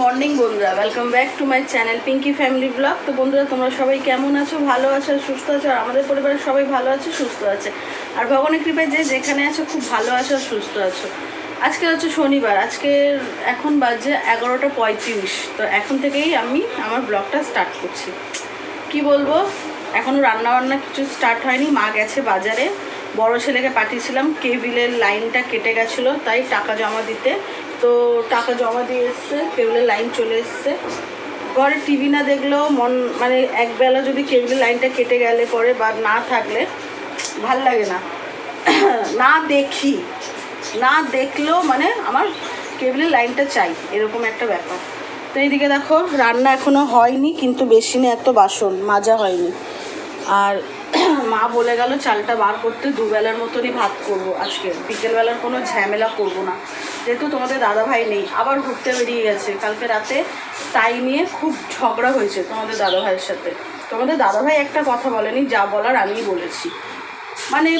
Morning বন্ধুরা welcome back to my channel Pinky family blog তো বন্ধুরা, তোমরা সবাই কেমন আছো? ভালো আছো, সুস্থ আছো? আর আমাদের পরিবারের সবাই ভালো আছে, সুস্থ আছে। আর ভগবানের কৃপায় যে যেখানে আছো, খুব ভালো আছো আর সুস্থ আছো। আজকে হচ্ছে শনিবার, আজকে এখন বাজে এগারোটা পঁয়ত্রিশ। তো এখন থেকেই আমি আমার ব্লগটা স্টার্ট করছি। কি বলব? এখনও রান্নাবান্না কিছু স্টার্ট হয়নি। মা গেছে বাজারে। বড় ছেলেকে পাঠিয়েছিলাম। কেবিলের লাইনটা কেটে গেছিল, তাই টাকা জমা দিতে। তো টাকা জমা দিয়ে এসছে, কেবিলের লাইন চলে এসছে। ঘরে টিভি না দেখলেও মন মানে একবেলা যদি কেবিলের লাইনটা কেটে গেলে পরে বা না থাকলে ভালো লাগে না। না দেখি, না দেখলেও মানে আমার কেবিলের লাইনটা চাই, এরকম একটা ব্যাপার। তো এইদিকে দেখো, রান্না এখনও হয়নি, কিন্তু বেশি না এত বাসন, মাজা হয়নি। আর মা বলে গেল, চালটা বার করতে দুবেলার মতনই ভাত করব আজকে। বিকেলবেলার কোনো ঝামেলা করব না। যেহেতু তোমাদের দাদাভাই নেই, আবার ঘুরতে বেরিয়ে গেছে। কালকে রাতে তাই নিয়ে খুব ঝগড়া হয়েছে তোমাদের দাদা ভাইয়ের সাথে। তোমাদের দাদাভাই একটা কথা বলেনি, যা বলার আমি বলেছি। মানে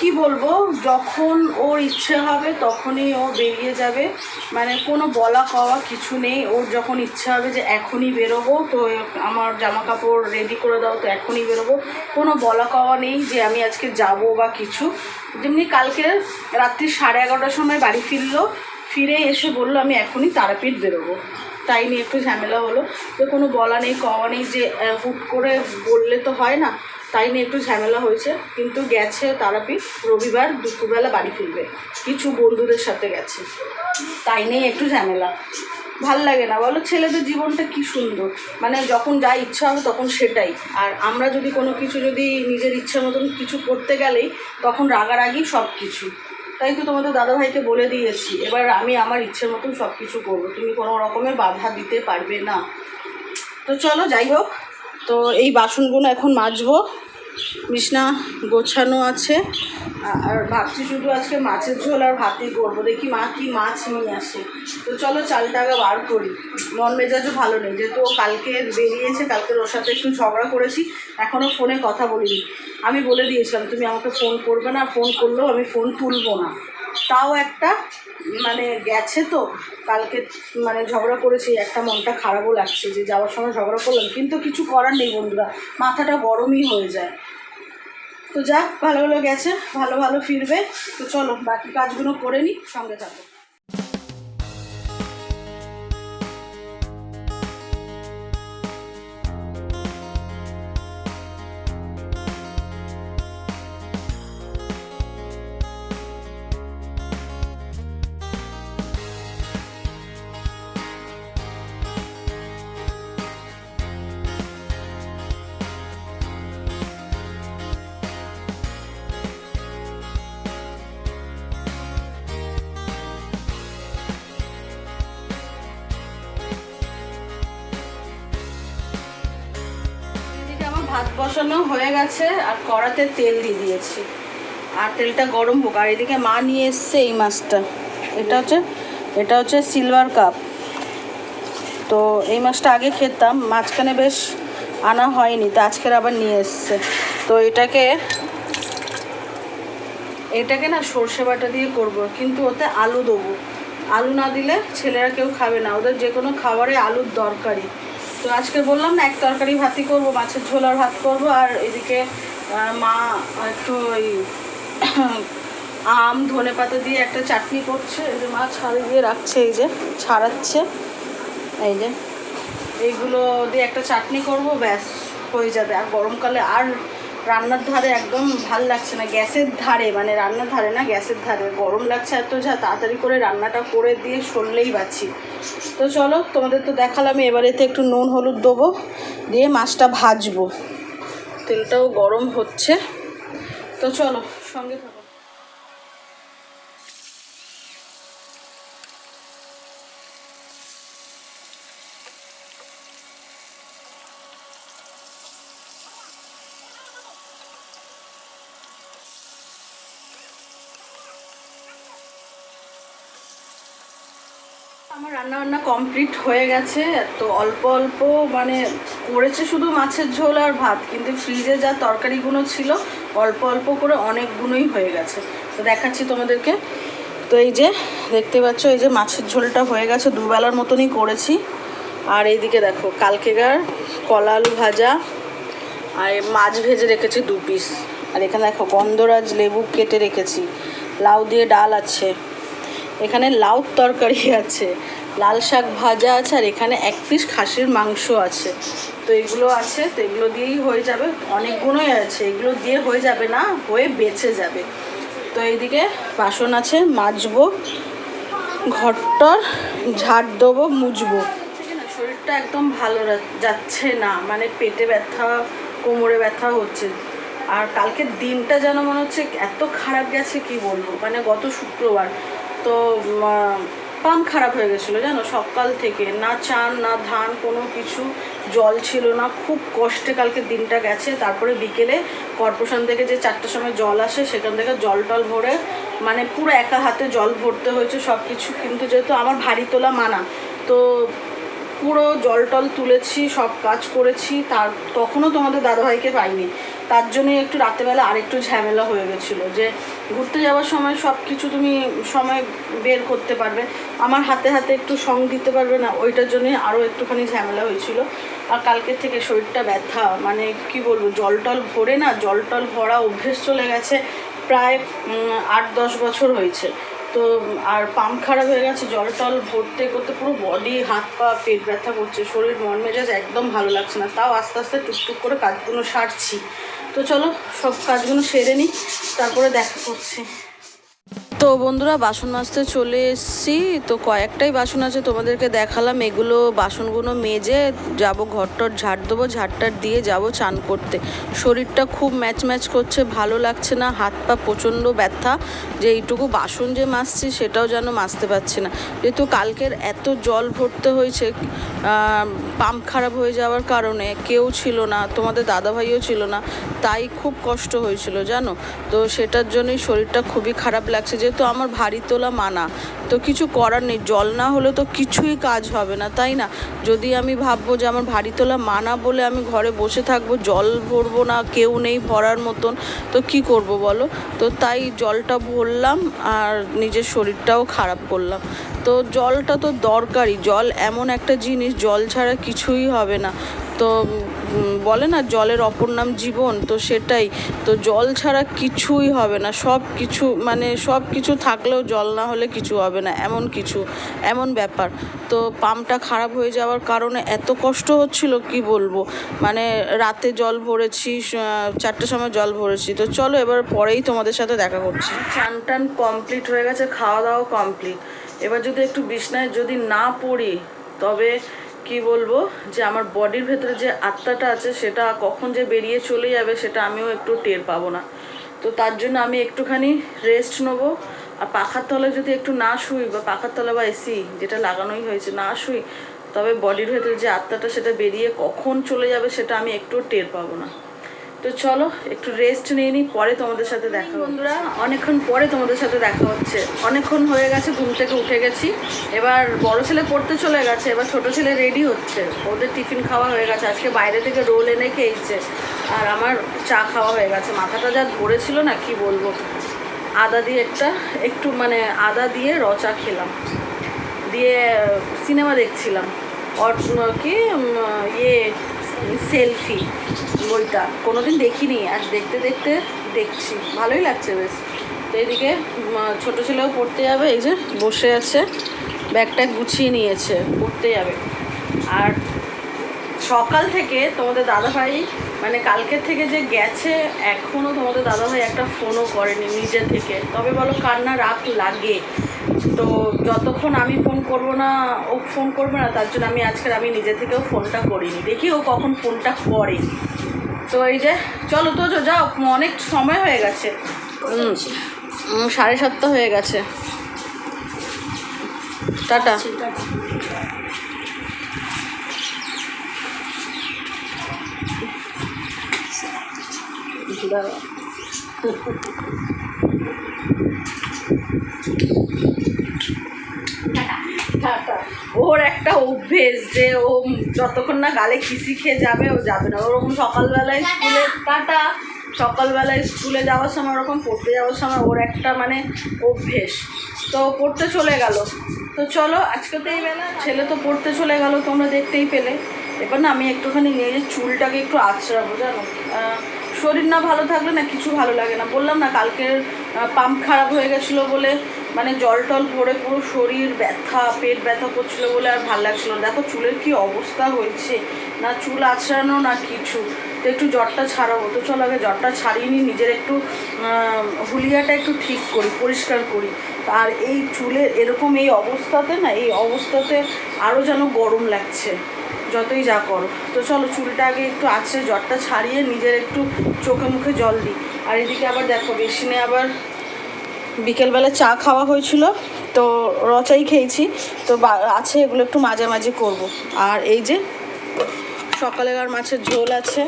কি বলব, যখন ওর ইচ্ছে হবে তখনই ও বেরিয়ে যাবে। মানে কোনো বলা কওয়া কিছু নেই। ওর যখন ইচ্ছে হবে যে এখনই বেরোবো, তো আমার জামা কাপড় রেডি করে দাও, তো এখনই বেরোবো। কোনো বলা কওয়া নেই যে আমি আজকে যাব বা কিছু। যেমনি কালকে রাত্রি সাড়ে এগারোটার সময় বাড়ি ফিরলো। ফিরে এসে বলল, আমি এখনই তারাপীঠ বেরোবো। তাই নিয়ে একটু ঝামেলা হলো। তো কোনো বলা নেই, কওয়া নেই যে হুট করে বললে তো হয় না। তাই নিয়ে একটু ঝামেলা হয়েছে। কিন্তু গেছে তারাপীঠ, রবিবার দুপুরবেলা বাড়ি ফিরবে। কিছু বন্ধুদের সাথে গেছে। তাই নিয়ে একটু ঝামেলা। ভালো লাগে না। বলো, ছেলেদের জীবনটা কি সুন্দর। মানে যখন যা ইচ্ছা হবে তখন সেটাই। আর আমরা যদি কোনো কিছু যদি নিজের ইচ্ছা মতন কিছু করতে গেলেই, তখন রাগারাগি সব কিছু তাই তো তোমাদের দাদাভাইকে বলে দিয়েছি, এবার আমি আমার ইচ্ছের মতন সব কিছু করব। তুমি কোনো রকমের বাধা দিতে পারবে না। তো চলো, যাই হোক। তো এই বাসনগুলো এখন মাজবো। বিছনা গোছানো আছে। আর ভাবছি শুধু আজকে মাছের ঝোল আর ভাতই করব। দেখি মা কি মাছ নিয়ে আসে। তো চলো চালটা আগে বার করি। মন মেজাজও ভালো নেই। যেহেতু কালকে বেরিয়েছে, কালকে ওর সাথে একটু ঝগড়া করেছি, এখনও ফোনে কথা বলিনি। আমি বলে দিয়েছিলাম, তুমি আমাকে ফোন করবে না, ফোন করলেও আমি ফোন তুলবো না। তাও একটা মানে গেছে তো, কালকে মানে ঝগড়া করেছি, একটা মনটা খারাপও লাগছে যে যাওয়ার সময় ঝগড়া করলাম, কিন্তু কিছু করার নেই বন্ধুরা, মাথাটা গরমই হয়ে যায়। তো যাক, ভালো ভালো গেছে, ভালো ভালো ফিরবে, তো চলো বাকি কাজগুলো করে নিই, সঙ্গে থাকো। ভাত বসানো হয়ে গেছে আর কড়াতে তেল দিয়ে দিয়েছি। আর তেলটা গরম হোক। আর এদিকে মা নিয়ে এসছে এই মাছটা। এটা হচ্ছে এটা হচ্ছে সিলভার কাপ তো এই মাছটা আগে খেতাম, মাঝখানে বেশ আনা হয়নি, তো আজকের আবার নিয়ে এসছে। তো এটাকে এটাকে না সর্ষে বাটা দিয়ে করব, কিন্তু ওতে আলু দেবো। আলু না দিলে ছেলেরা কেউ খাবে না। ওদের যে কোনো খাবারে আলুর দরকারি তো আজকে বললাম না, এক তরকারি ভাতই করব, মাছের ঝোল আর ভাত করব, আর এদিকে মা একটু ওই আম, ধনে পাতা দিয়ে একটা চাটনি করছে। এই যে মা ছাড়িয়ে দিয়ে রাখছে, এই যে ছাড়াচ্ছে। এই যে, এইগুলো দিয়ে একটা চাটনি করব, ব্যাস, হয়ে যাবে। আর গরমকালে আর রান্নার ধারে একদম ভালো লাগছে না, গ্যাসের ধারে মানে রান্নার ধারে না, গ্যাসের ধারে। গরম লাগছে এত যা, তাড়াতাড়ি করে রান্নাটা করে দিয়ে সরলেই পাচ্ছি। তো চলো, তোমাদের তো দেখালাম, এবার এতে একটু নুন, হলুদ দেবো, দিয়ে মাছটা ভাজবো। তেলটাও গরম হচ্ছে। তো চলো, সঙ্গে থাকো। আমার রান্না বান্না কমপ্লিট হয়ে গেছে, তো অল্প অল্প মানে করেছে শুধু মাছের ঝোল আর ভাত, কিন্তু ফ্রিজে যা তরকারিগুলো ছিল, অল্প অল্প করে অনেকগুলোই হয়ে গেছে। তো দেখাচ্ছি তোমাদেরকে। তো এই যে দেখতে পাচ্ছ, এই যে মাছের ঝোলটা হয়ে গেছে, দুবেলার মতনই করেছি। আর এইদিকে দেখো, কালকেকার কলা আলু ভাজা, আর মাছ ভেজে রেখেছি দু পিস আর এখানে দেখো, গন্ধরাজ লেবু কেটে রেখেছি। লাউ দিয়ে ডাল আছে। এখানে লাউ তরকারি আছে, লাল শাক ভাজা আছে, আর এখানে এক পিস খাসির মাংস আছে। তো এগুলো আছে, তো এগুলো দিয়েই হয়ে যাবে। অনেকগুলোই আছে, এগুলো দিয়ে হয়ে যাবে না, হয়ে বেঁচে যাবে। তো এইদিকে বাসন আছে, মাজবো, ঘরটর ঝাড় দেবো না শরীরটা একদম ভালো যাচ্ছে না মানে পেটে ব্যথা, কোমরে ব্যথা হচ্ছে। আর কালকের দিনটা যেন মনে হচ্ছে এত খারাপ গেছে, কি বলব? মানে গত শুক্রবার তো পাম্প খারাপ হয়ে গেছিল, জানো? সকাল থেকে না চান, না ধান, কোনো কিছু, জল ছিল না। খুব কষ্টে কালকে দিনটা গেছে। তারপরে বিকেলে কর্পোরেশন থেকে যে চারটার সময় জল আসে, সেখান থেকে জল টল ভরে মানে পুরো একা হাতে জল ভরতে হয়েছে সব কিছু কিন্তু যেহেতু আমার ভারী তোলা মানা, তো পুরো জল টল তুলেছি, সব কাজ করেছি, তার তখনও তোমাদের দাদাভাইকে পাইনি। তার জন্যই একটু রাতেবেলা আরেকটু ঝামেলা হয়ে গেছিল যে ঘুরতে যাওয়ার সময় সব কিছু তুমি সময় বের করতে পারবে। আমার হাতে হাতে একটু সং দিতে পারবে না, ওইটার জন্যই আরও একটুখানি ঝামেলা হয়েছিল। আর কালকের থেকে শরীরটা ব্যথা মানে কি বলব, জল টল ভরে না, জল টল ভরা অভ্যেস চলে গেছে, প্রায় আট দশ বছর হয়েছে। তো, আর পাম্প খারাপ হয়ে গেছে, জল টল ভরতে করতে পুরো বডি হাত পা, পেট ব্যথা করছে, শরীর মন মেজাজ একদম ভালো লাগছে না, তাও আস্তে আস্তে টুকটুক করে কাজগুলো সারছি। তো চলো, সব কাজগুলো সেরে নিই, তারপরে দেখা করছি। তো বন্ধুরা, বাসন মাজতে চলে এসেছি। তো কয়েকটাই বাসন আছে তোমাদেরকে দেখালাম। এগুলো বাসনগুলো মেজে যাব, ঘরটর ঝাড় দেবো, ঝাড়টার দিয়ে যাব চান করতে। শরীরটা খুব ম্যাচ ম্যাচ করছে, ভালো লাগছে না, হাত পা প্রচণ্ড ব্যথা। যে এইটুকু বাসন যে মাজছি, সেটাও যেন মাজতে পারছি না। যেহেতু কালকের এত জল ভরতে হয়েছে পাম্প খারাপ হয়ে যাওয়ার কারণে কেউ ছিল না, তোমাদের দাদাভাইও ছিল না, তাই খুব কষ্ট হয়েছিল, জানো? তো সেটার জন্যই শরীরটা খুবই খারাপ লাগছে। যেহেতু আমার ভারী তোলা মানা, তো কিছু করার নেই। জল না হলে তো কিছুই কাজ হবে না, তাই না? যদি আমি ভাববো যে আমার ভারী তোলা মানা বলে আমি ঘরে বসে থাকব, জল ভরবো না, কেউ নেই ভরার মতন, তো কি করব বলো? তো তাই জলটা ভরলাম আর নিজের শরীরটাও খারাপ করলাম। তো জলটা তো দরকারি জল এমন একটা জিনিস, জল ছাড়া কিছুই হবে না। তো বলে না, জলের অপর নাম জীবন, তো সেটাই। তো জল ছাড়া কিছুই হবে না। সব কিছু মানে সব কিছু থাকলেও জল না হলে কিছু হবে না, এমন কিছু, এমন ব্যাপার। তো পাম্পটা খারাপ হয়ে যাওয়ার কারণে এত কষ্ট হচ্ছিল, কি বলব? মানে রাতে জল ভরেছি চারটের সময় জল ভরেছি। তো চলো এবার পরেই তোমাদের সাথে দেখা করছি। চান টান কমপ্লিট হয়ে গেছে, খাওয়া দাওয়া কমপ্লিট এবার যদি একটু বিছনায় যদি না পড়ি, তবে কি বলব, যে আমার বডির ভেতরে যে আত্মাটা আছে সেটা কখন যে বেরিয়ে চলে যাবে সেটা আমিও একটু টের পাবো না। তো তার জন্য আমি একটুখানি রেস্ট নেব। আর পাখার তলায় যদি একটু না শুই বা পাখার তলা বা এসি যেটা লাগানোই হয়েছে না শুই, তবে বডির ভেতরে যে আত্মাটা সেটা বেরিয়ে কখন চলে যাবে সেটা আমি একটু টের পাবো না। তো চলো একটু রেস্ট নিয়ে নিই পরে তোমাদের সাথে দেখা। বন্ধুরা। অনেকক্ষণ পরে তোমাদের সাথে দেখা হচ্ছে। অনেকক্ষণ হয়ে গেছে ঘুম থেকে উঠে গেছি। এবার বড় ছেলে পড়তে চলে গেছে এবার ছোট ছেলে রেডি হচ্ছে। ওদের টিফিন খাওয়া হয়ে গেছে। আজকে বাইরে থেকে রোল এনে খেয়েছে। আর আমার চা খাওয়া হয়ে গেছে। মাথাটা যা ধরেছিল না কি বলব? আদা দিয়ে একটা একটু মানে আদা দিয়ে রচা খেলাম। দিয়ে সিনেমা দেখছিলাম। অর কি ইয়ে সেলফি। বইটা। কোনোদিন দেখিনি, আজ দেখতে দেখতে দেখছি। ভালোই লাগছে বেশ। তো এদিকে ছোটো ছেলেও পড়তে যাবে, এই যে বসে আছে, ব্যাগটা গুছিয়ে নিয়েছে, পড়তে যাবে। আর সকাল থেকে তোমাদের দাদাভাই মানে কালকের থেকে যে গেছে এখনও তোমাদের দাদাভাই একটা ফোনও করেনি নিজে থেকে। তবে বলো, কান্না রাগ লাগে। তো যতক্ষণ আমি ফোন করব না, ও ফোন করবে না, তার জন্য আমি আজকের আমি নিজে থেকেও ফোনটা করিনি। দেখি ও কখন ফোনটা করে। তো এই যে চলো তো যাও অনেক সময় হয়ে গেছে। সাড়ে সাতটা হয়ে গেছে। টাটা। টাটা। ওর একটা অভ্যেস যে ও যতক্ষণ না গালে খিসি খেয়ে যাবে, ও যাবে না। ওরকম সকালবেলায় স্কুলে টাটা। সকালবেলায় স্কুলে যাওয়ার সময়, ওরকম পড়তে যাওয়ার সময় ওর একটা মানে অভ্যেস। তো পড়তে চলে গেল। তো চলো আজকে তো এই বেলা ছেলে তো পড়তে চলে গেল, তোমরা দেখতেই পেলে। এবার না, আমি একটুখানি নিজের চুলটাকে একটু আছড়াবো জানো? শরীর না ভালো থাকলে না কিছু ভালো লাগে না। বললাম না, কালকের পাম্প খারাপ হয়ে গেছিল বলে মানে জল টল ভরে পুরো শরীর ব্যথা, পেট ব্যথা করছিল বলে আর ভালো লাগছিল না। দেখো চুলের কি অবস্থা হয়েছে। না চুল আছড়ানো, না কিছু। তো একটু জ্বরটা ছাড়াবো তো চলো আগে জ্বরটা ছাড়িয়ে নিই, নিজের একটু হুলিয়াটা একটু ঠিক করি, পরিষ্কার করি। আর এই চুলের এরকম এই অবস্থাতে না, এই অবস্থাতে আরও যেন গরম লাগছে, যতই যা করো। তো চলো চুলটা আগে একটু আছড়ে জ্বরটা ছাড়িয়ে নিজের একটু চোখে মুখে জল দিই। আর এদিকে আবার দেখো বেসিনে আবার বিকেলবেলা চা খাওয়া হয়েছিল, তো রচাই খেয়েছি, তো আছে এগুলো একটু মাঝামাঝি মাঝে করব। আর এই যে সকালের মাছের ঝোল আছে,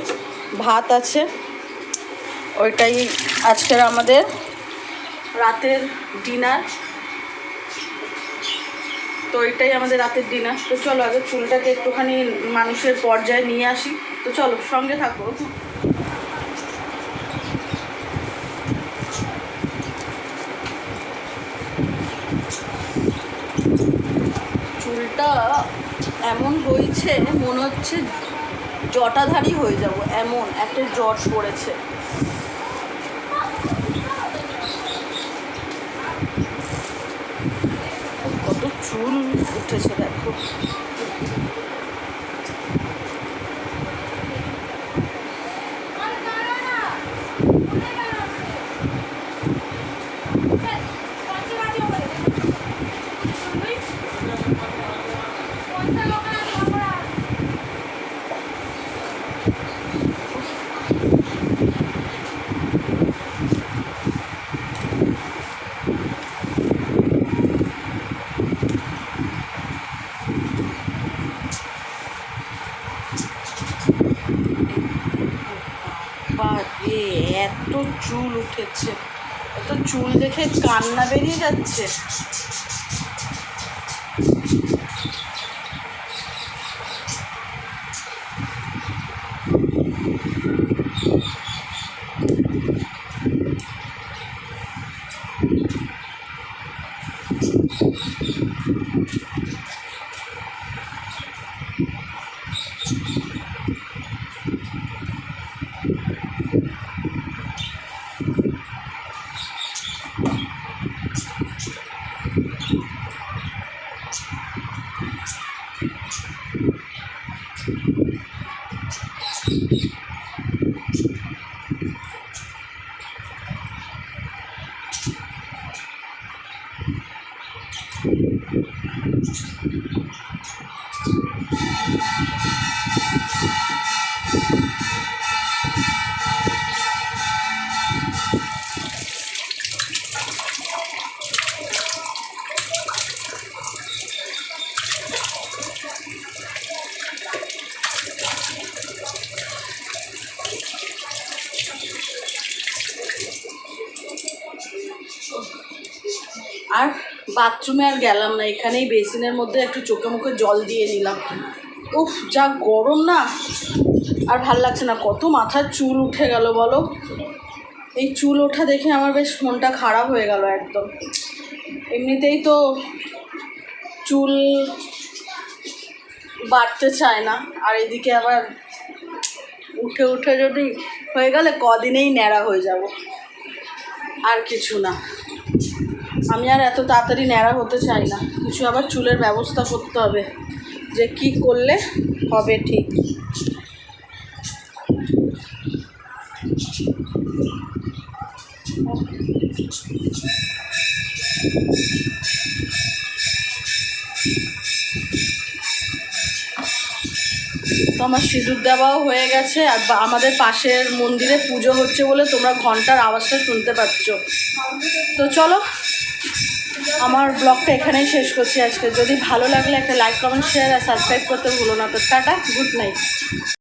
ভাত আছে, ওইটাই আজকের আমাদের রাতের ডিনার। তো এটাই আমাদের রাতের ডিনার। তো চলো আগে চুলটাকে একটুখানি মানুষের পর্যায়ে নিয়ে আসি। তো চলো সঙ্গে থাকো। চুলটা এমন হয়েছে মনে হচ্ছে জটাধারী হয়ে যাব এমন একটা জট পড়েছে কত চুল উঠেছে দেখো বাড়ে এত চুল তো চুল দেখে কান্না বেরিয়ে যাচ্ছে। বাথরুমে আর গেলাম না, এখানেই বেসিনের মধ্যে একটু চোখে মুখে জল দিয়ে নিলাম। উফ, যা গরম না। আর ভালো লাগছে না, কত মাথার চুল উঠে গেল বলো। এই চুল ওঠা দেখে আমার বেশ মনটা খারাপ হয়ে গেল একদম। এমনিতেই তো চুল বাড়তে চায় না, আর এদিকে আবার উঠে উঠে যদি হয়ে গেলে কদিনেই ন্যাড়া হয়ে যাব। আর কিছু না। আমি আর এত তাড়াতাড়ি ন্যাড়া হতে চাই না। কিছু আবার চুলের ব্যবস্থা করতে হবে যে কি করলে হবে ঠিক। আমার সিঁদুর দেওয়াও হয়ে গেছে আর আমাদের পাশের মন্দিরে পুজো হচ্ছে বলে তোমরা ঘণ্টার আওয়াজটা শুনতে পাচ্ছ। তো চলো আমার ব্লগটা এখানেই শেষ করছি আজকে। যদি ভালো লাগলে একটা লাইক কমেন্ট শেয়ার আর সাবস্ক্রাইব করতে ভুলো না তো। Tata good night